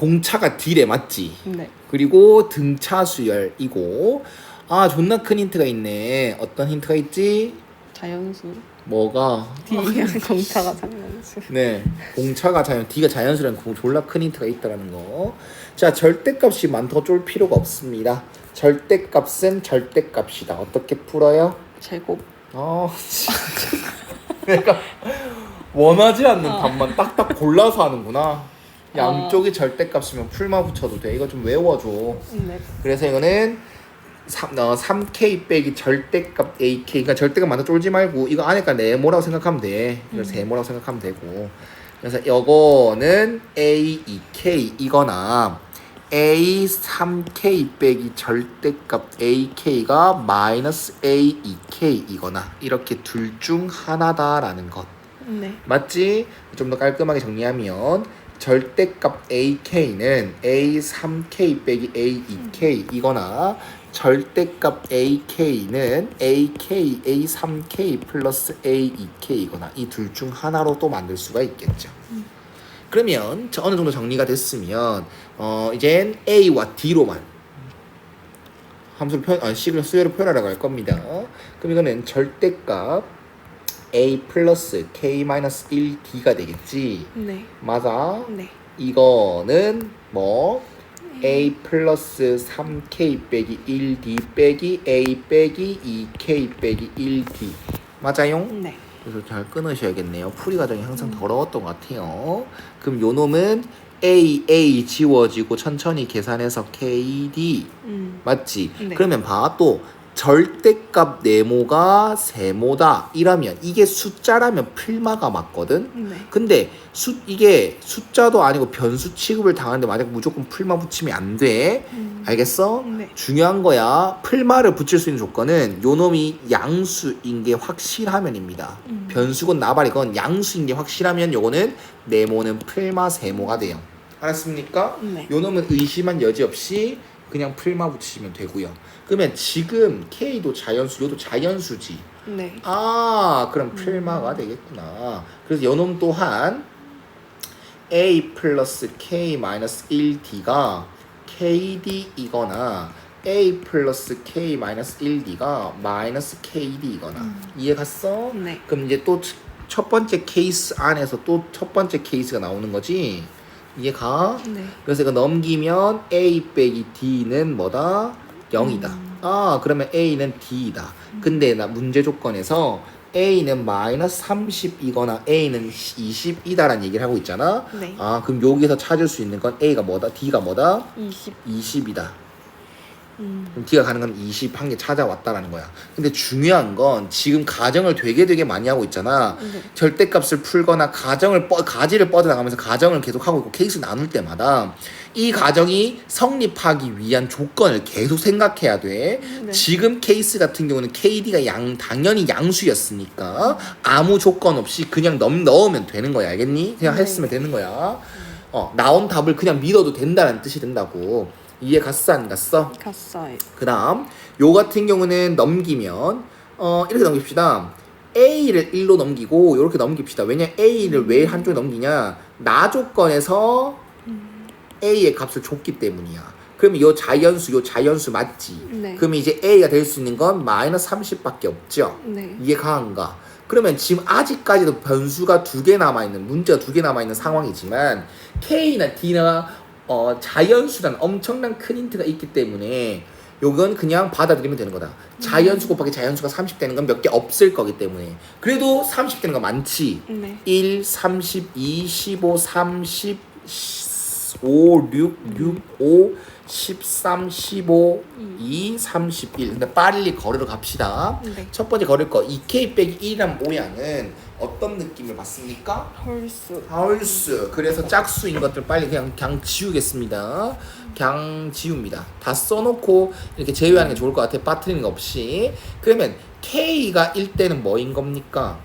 공차가 D래 맞지? 네. 그리고 등차 수열이고 아 존나 큰 힌트가 있네. 어떤 힌트가 있지? 자연수. 뭐가? D랑 공차가 자연수. 네, 공차가 자연, D가 자연수라는 그 졸라 큰 힌트가 있다라는 거. 자, 절대값이 많다고 쫄 필요가 없습니다. 절대값은 절대값이다. 어떻게 풀어요? 제곱. 아, 진짜. 내가 원하지 않는 어. 답만 딱딱 골라서 하는구나. 양쪽이 절대값이면 풀마 붙여도 돼. 이거 좀 외워줘. 네. 그래서 이거는 3, 어, 3K 빼기 절대값 AK 그러니까 절대값 많다 쫄지 말고 이거 안에가 네모라고 생각하면 돼 이걸 세모라고 생각하면 되고 그래서 이거는 A2K 이거나 A3K 빼기 절대값 AK가 마이너스 A2K 이거나 이렇게 둘 중 하나다라는 것 네. 맞지? 좀 더 깔끔하게 정리하면 절대값 AK는 A3K 빼기 A2K 이거나 절대값 AK는 AK A3K 플러스 A2K 이거나 이 둘 중 하나로 또 만들 수가 있겠죠. 그러면 저 어느 정도 정리가 됐으면 어 이젠 A와 D로만 함수를 표현, 아, 식을 수열을 표현하라고 할 겁니다. 그럼 이거는 절대값 a 플러스 k 마이너스 1d가 되겠지. 네. 맞아. 네. 이거는 뭐 a 플러스 3k 빼기 1d 빼기 a 빼기 2k 빼기 1d 맞아요? 네. 그래서 잘 끊으셔야겠네요. 풀이 과정이 항상 더러웠던 것 같아요. 그럼 요 놈은 a a 지워지고 천천히 계산해서 kd 음. 맞지? 네. 그러면 봐. 또 절대값 네모가 세모다. 이라면 이게 숫자라면 필마가 맞거든. 네. 근데 수 이게 숫자도 아니고 변수 취급을 당하는데 만약 무조건 풀마 붙이면 안 돼. 음. 알겠어? 네. 중요한 거야. 풀마를 붙일 수 있는 조건은 요 놈이 양수인 게 확실하면입니다. 음. 변수건 나발이건 양수인 게 확실하면 요거는 네모는 풀마 세모가 돼요. 알았습니까? 네. 요 놈은 의심한 여지 없이 그냥 풀마 붙이시면 되고요. 그러면 지금 K도 자연수, 요도 자연수지. 네. 아, 그럼 풀마가 되겠구나. 그래서 요놈 또한 A 플러스 K 마이너스 1D가 KD이거나 A 플러스 K 마이너스 1D가 마이너스 KD이거나 이해 갔어? 네. 그럼 이제 또 첫 번째 케이스 안에서 또 첫 번째 케이스가 나오는 거지. 이해 가? 네. 그래서 이거 넘기면 A 빼기 D는 뭐다? 0이다. 음. 아, 그러면 A는 D이다. 근데 나 문제 조건에서 A는 마이너스 30이거나 A는 20이다라는 얘기를 하고 있잖아. 네. 아, 그럼 여기서 찾을 수 있는 건 A가 뭐다? D가 뭐다? 20. 20이다. 음. 그럼 D가 가는 건20한개 찾아왔다라는 거야. 근데 중요한 건 지금 가정을 되게 되게 많이 하고 있잖아. 네. 절대값을 풀거나 가정을 뻗 가지를 뻗어나가면서 가정을 계속 하고 있고 케이스 나눌 때마다 이 가정이 성립하기 위한 조건을 계속 생각해야 돼. 네. 지금 케이스 같은 경우는 KD가 양 당연히 양수였으니까 아무 조건 없이 그냥 넘 넣으면 되는 거야. 알겠니? 그냥 네. 했으면 되는 거야. 어, 나온 답을 그냥 믿어도 된다는 뜻이 된다고. 이해 갔어 안 갔어? 갔어요. 그다음 요 같은 경우는 넘기면 어 이렇게 넘깁시다. A를 1로 넘기고 이렇게 넘깁시다. 왜냐 A를 왜 한쪽에 넘기냐? 나 조건에서 A의 값을 줬기 때문이야. 그러면 요 자연수 요 자연수 맞지? 네. 그러면 이제 A가 될 수 있는 건 마이너스 30밖에 없죠. 네. 이게 강한가? 그러면 지금 아직까지도 변수가 두 개 남아 있는 문제가 두 개 남아 있는 상황이지만 K나 D나 어, 자연수란 엄청난 큰 힌트가 있기 때문에 요건 그냥 받아들이면 되는 거다. 자연수 곱하기 자연수가 30 되는 건 몇 개 없을 거기 때문에 그래도 30 되는 거 많지. 네. 1, 30, 2, 15, 30, 5, 6, 6, 5, 13, 15, 2, 31. 근데 빨리 걸으러 갑시다. 네. 첫 번째 걸을 거 2K 빼기 1이란 모양은 어떤 느낌을 받습니까? 홀수. 헐스. 그래서 짝수인 것들 빨리 그냥 그냥 지우겠습니다. 그냥 지웁니다. 다 써놓고 이렇게 제외하는 게 좋을 것 같아요. 빠뜨리는 거 없이. 그러면 K가 1대는 뭐인 겁니까?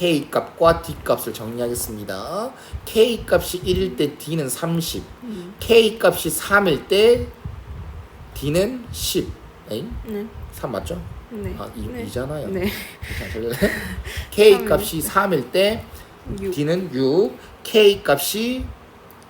K 값과 D 값을 정리하겠습니다. K 값이 1일 때 D는 30. 음. K 값이 3일 때 D는 10. 에잉? 네. 3 맞죠? 네. 아, 2, 네. 잖아요 네. K 삼일. 값이 3일 때 6. D는 6, K 값이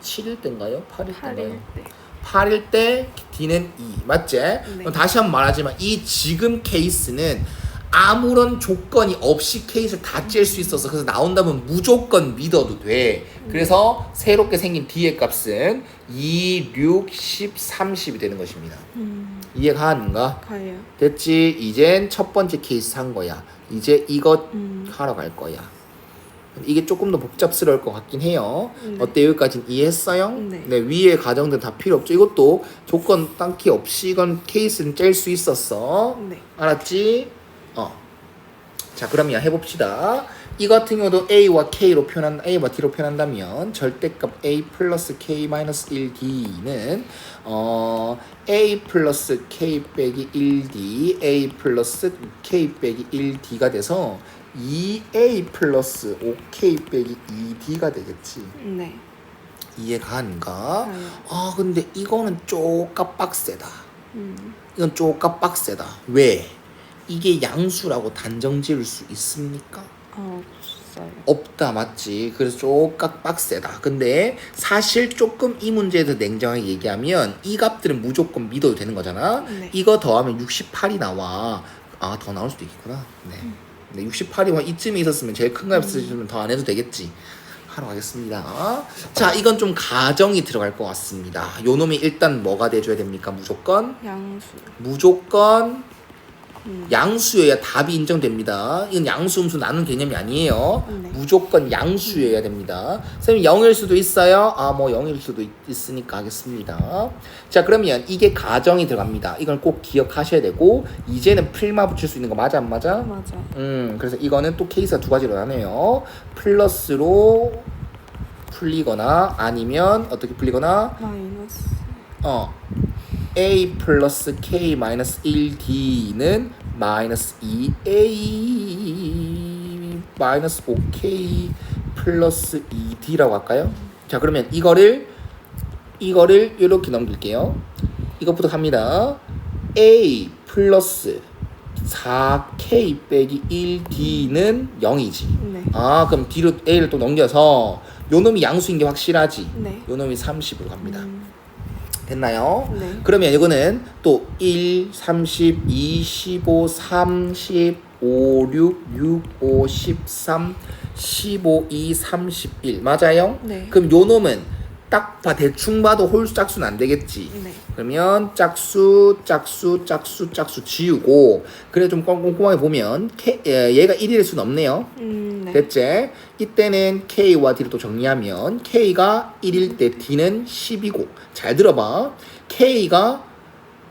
7일 때인가요? 8일 8일 때인가요? 때. 8일 때 D는 2 맞지? 그럼 다시 한번 말하지만 이 지금 케이스는 아무런 조건이 없이 케이스를 다 찔 수 있어서 그래서 나온다면 무조건 믿어도 돼 그래서 새롭게 생긴 D의 값은 2, 6, 10, 30이 되는 것입니다 음. 이해가 가는가? 가요. 됐지? 이젠 첫 번째 케이스 한 거야 이제 이것 음. 하러 갈 거야 이게 조금 더 복잡스러울 것 같긴 해요 네. 어때 여기까지는 이해했어요? 네. 위에 가정들 다 필요 없죠. 이것도 조건 딱히 없이 이건 케이스는 짤 수 있었어. 네. 알았지? 어. 자 그러면 해봅시다. 이 같은 경우도 a와 k로 표현 a와 d로 표현한다면 절대값 a 플러스 k 마이너스 1d는 어 a 플러스 k 빼기 1d a 플러스 k 빼기 1d가 돼서 2a 플러스 5k 빼기 2d가 되겠지. 네. 이해가 가는가? 가요. 아 근데 이거는 쪼까 빡세다. 음. 이건 쪼까 빡세다. 왜? 이게 양수라고 단정 지을 수 있습니까? 어, 없어요. 없다 맞지? 그래서 쪼까 빡세다. 근데 사실 조금 이 문제에 대해서 냉정하게 얘기하면 이 값들은 무조건 믿어도 되는 거잖아. 네. 이거 더하면 68이 나와. 아 더 나올 수도 있구나. 네. 네 68이면 이쯤에 있었으면 제일 큰값 쓰시면 더안 해도 되겠지. 하러 가겠습니다. 자, 이건 좀 가정이 들어갈 것 같습니다. 요 놈이 일단 뭐가 돼줘야 됩니까? 무조건 양수. 무조건 음. 양수여야 답이 인정됩니다. 이건 양수 음수 나눈 개념이 아니에요. 네. 무조건 양수여야 됩니다. 선생님 0일 수도 있어요. 아, 뭐 0일 수도 있, 있으니까 하겠습니다. 자, 그러면 이게 가정이 들어갑니다. 이걸 꼭 기억하셔야 되고 이제는 풀마 붙일 수 있는 거 맞아 안 맞아? 맞아. 음, 그래서 이거는 또 케이스가 두 가지로 나뉘어요. 플러스로 풀리거나 아니면 어떻게 풀리거나 마이너스. 어 a 플러스 k 마이너스 1d는 마이너스 2a 마이너스 5k 플러스 2d라고 할까요? 자 그러면 이거를 이거를 이렇게 넘길게요. 이것부터 갑니다. a 플러스 4k 빼기 1d는 0이지. 네. 아 그럼 d로 a를 또 넘겨서 요 놈이 양수인 게 확실하지. 네. 요 놈이 30으로 갑니다. 음. 됐나요? 네. 그러면 이거는 또 1, 30, 2, 15, 30, 5, 6, 6, 5, 13, 15, 2, 31 맞아요? 네. 그럼 요 놈은 딱 봐 대충 봐도 홀수 짝수는 안 되겠지. 네. 그러면 짝수, 짝수, 짝수, 짝수 지우고 그래 좀 꼼꼼하게 보면 K, 예, 얘가 1일 수는 없네요. 음. 네. 됐지? 이때는 K와 D를 또 정리하면 K가 1일 때 D는 10이고 잘 들어봐 K가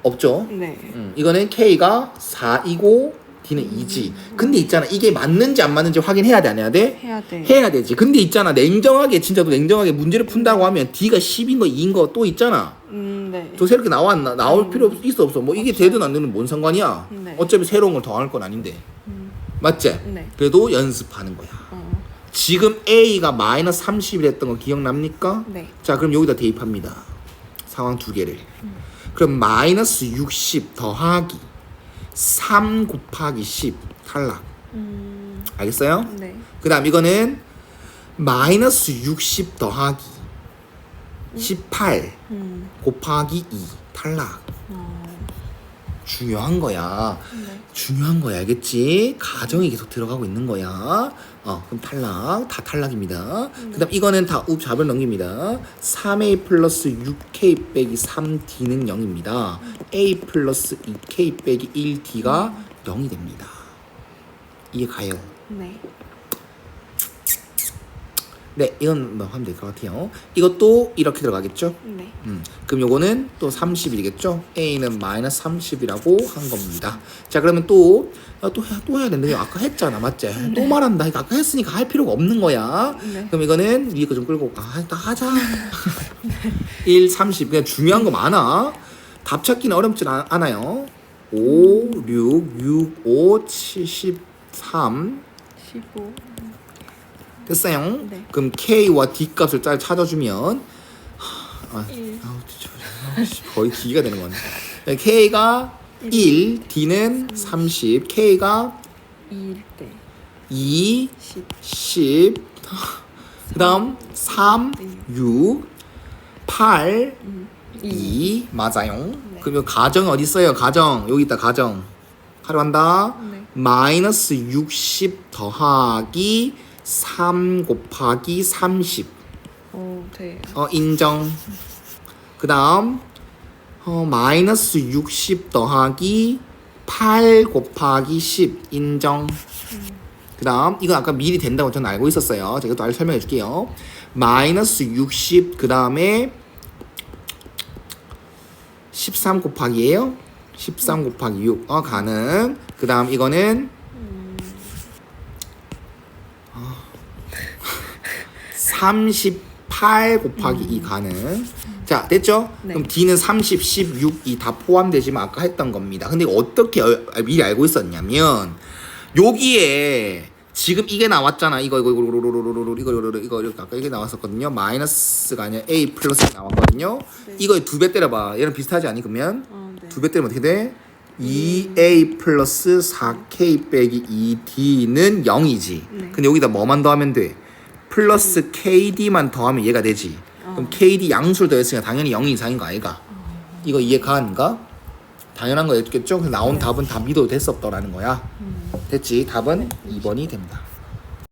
없죠? 네. 음, 이거는 K가 4이고 D는 2지 근데 있잖아 이게 맞는지 안 맞는지 확인해야 돼 안 해야 돼? 해야 돼. 해야 되지 근데 있잖아 냉정하게 진짜 또 냉정하게 문제를 푼다고 하면 D가 10인 거 2인 거 또 있잖아 음. 네. 저 새롭게 나왔나? 나올 음. 필요 없- 있어 없어 뭐 이게 되든 안 되든 뭔 상관이야 네. 어차피 새로운 걸 더할 건 아닌데 음. 맞지? 네. 그래도 연습하는 거야 어. 지금 A가 마이너스 30이 됐던 거 기억납니까? 네. 자 그럼 여기다 대입합니다 상황 두 개를 그럼 마이너스 60 더하기 3 곱하기 10 탈락 음. 알겠어요? 네. 그 다음 이거는 마이너스 60 더하기 18 음. 곱하기 2 탈락 어. 중요한 거야 네. 중요한 거야 알겠지? 가정이 계속 들어가고 있는 거야 어 그럼 탈락 다 탈락입니다 그 다음 이거는 다웁 잡을 넘깁니다 3a 플러스 6k 빼기 3d는 0입니다 a 플러스 2k 빼기 1d가 0이 됩니다 이해 가요? 네. 네 이건 뭐 하면 될 것 같아요 이것도 이렇게 들어가겠죠? 네. 음, 그럼 요거는 또 30이겠죠? A는 마이너스 30이라고 한 겁니다. 자, 그러면 또, 아, 또, 해, 또 해야 되는데, 아까 했잖아, 맞지? 또 말한다. 아까 했으니까 할 필요가 없는 거야. 네. 그럼 이거는 위에 거 좀 끌고, 아, 다 하자. 1, 30. 그냥 중요한 거 많아. 답 찾기는 어렵진 않, 않아요. 5, 6, 6, 5, 73. 15. 됐어요? 네. 그럼 K와 D 값을 잘 찾아주면, 아, 1. 아우, 진짜, 아우, 씨, 거의 D가 되는 거네. K가 1, D는 30, K가 2일 때. 2, 10. 10, 그 다음 3, 6, 8 음. 2 맞아요. 네. 그러면 가정 어디 있어요? 가정 여기 있다 가정. 활용한다. 네. 마이너스 60 더하기 3 곱하기 30. 오, 네. 어 인정. 그 다음 어 마이너스 60 더하기 8 곱하기 10 인정. 그 다음 이건 아까 미리 된다고 저는 알고 있었어요. 제가 또 알- 설명해 줄게요. 마이너스 60 그 다음에 13 곱하기예요. 13 곱하기 6. 어 가능. 그 다음 이거는 38 곱하기 2 가능. 자, 됐죠? 네. 그럼 D는 30, 10, 6, 2 다 포함되지만 아까 했던 겁니다. 근데 어떻게 어- 미리 알고 있었냐면 여기에 지금 이게 나왔잖아. 이거 이거 이거 이거 이거 이거 이거 이거 아까 이게 나왔었거든요. 마이너스가 아니라 A 플러스 나왔거든요. 네. 이거에 두 배 때려봐. 얘랑 비슷하지 않니 그러면? 어, 네. 두 배 때리면 어떻게 돼? 2a 플러스 4k 빼기 2d는 0이지. 네. 근데 여기다 뭐만 더하면 돼? 플러스 kd만 더하면 얘가 되지. 그럼 kd 양수를 더했으니까 당연히 0 이상인 거 아이가? 이거 이해 가는가? 당연한 거였겠죠? 그래서 나온 답은 다 믿어도 됐었더라는 거야. 됐지? 답은 2번이 됩니다.